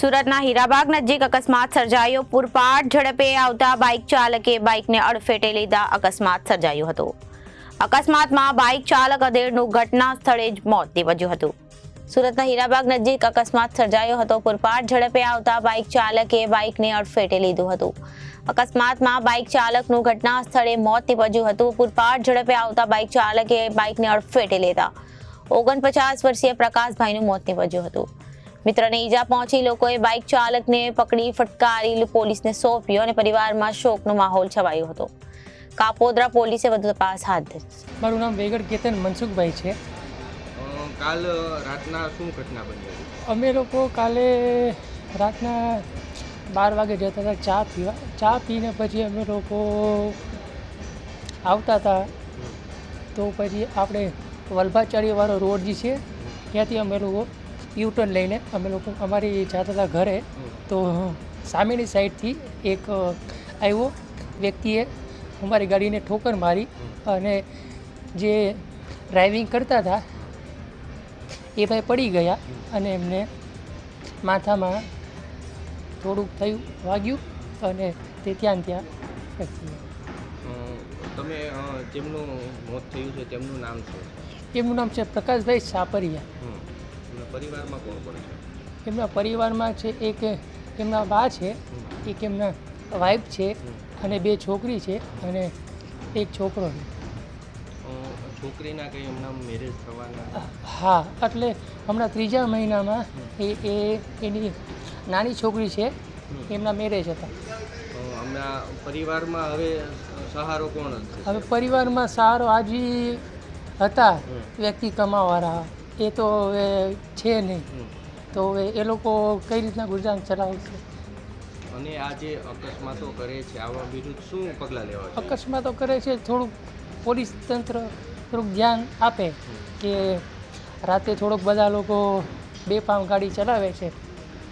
સુરતના હીરાબાગ નજીક અકસ્માત સર્જાયો. પૂરપાટ ઝડપે આવતા બાઇક ચાલકે બાઇકને અડફેટે લીધા અકસ્માત સર્જાયો હતો. અકસ્માતમાં બાઇક ચાલક અધેરનું ઘટના સ્થળે જ મોત નીપજ્યું હતું. સુરતના હીરાબાગ નજીક અકસ્માત સર્જાયો હતો. પૂરપાટ ઝડપે આવતા બાઇક ચાલકે બાઇકને અડફેટે લીધું હતું. અકસ્માતમાં બાઇક ચાલકનું ઘટના સ્થળે મોત નીપજ્યું હતું. પૂરપાટ ઝડપે આવતા બાઇક ચાલકે બાઇકને અડફેટે લીધા. ઓગણપચાસ વર્ષીય પ્રકાશભાઈનું મોત નીપજ્યું હતું. મિત્રને ઈજા પહોંચી લોકોએ બાઇક ચાલકને પકડી ફટકારી પોલીસને સોંપ્યો અને પરિવારમાં શોકનો માહોલ છવાયો હતો. કાપોદ્રા પોલીસે વધુ તપાસ હાથ ધરી મારું નામ વેગડ કેતન મનસુખભાઈ છે. કાલ રાતના શું ઘટના બની અમે લોકો કાલે રાતના બાર વાગે જતા હતા ચા પીવા ચા પીને પછી અમે લોકો આવતા હતા તો પછી આપણે વલભાચાર્યવાળો રોડ જે છે ત્યાંથી અમે લોકો યુટર્ન લઈને અમે લોકો અમારી જતા હતા ઘરે તો સામેની સાઈડથી એક આવ્યો વ્યક્તિએ અમારી ગાડીને ઠોકર મારી અને જે ડ્રાઇવિંગ કરતા હતા એ ભાઈ પડી ગયા અને એમને માથામાં થોડુંક થયું વાગ્યું અને તે ત્યાં ત્યાં તમે જેમનું મોત થયું છે તેમનું નામ છે? એમનું નામ છે પ્રકાશભાઈ સાપરિયા. પરિવારમાં કોણ કોણ છે? એમના પરિવારમાં છે એક એમના બા છે એક એમના વાઈફ છે અને બે છોકરી છે અને એક છોકરો છે. છોકરીના કંઈ એમના મેરેજ થવાના? હા એટલે હમણાં ત્રીજા મહિનામાં એ એ એની નાની છોકરી છે એમના મેરેજ હતા. હમણાં પરિવારમાં હવે સહારો કોણ હવે પરિવારમાં સારો આજી હતા વ્યક્તિ કમાવાળા. એ તો હવે છે નહીં. તો હવે એ લોકો કઈ રીતના ગુજરાન ચલાવશે અને આ જે અકસ્માતો કરે છે આવા વિરુદ્ધ શું પગલાં લેવા અકસ્માતો કરે છે થોડુંક પોલીસ તંત્ર થોડુંક ધ્યાન આપે કે રાતે થોડોક બધા લોકો બે પામ ગાડી ચલાવે છે.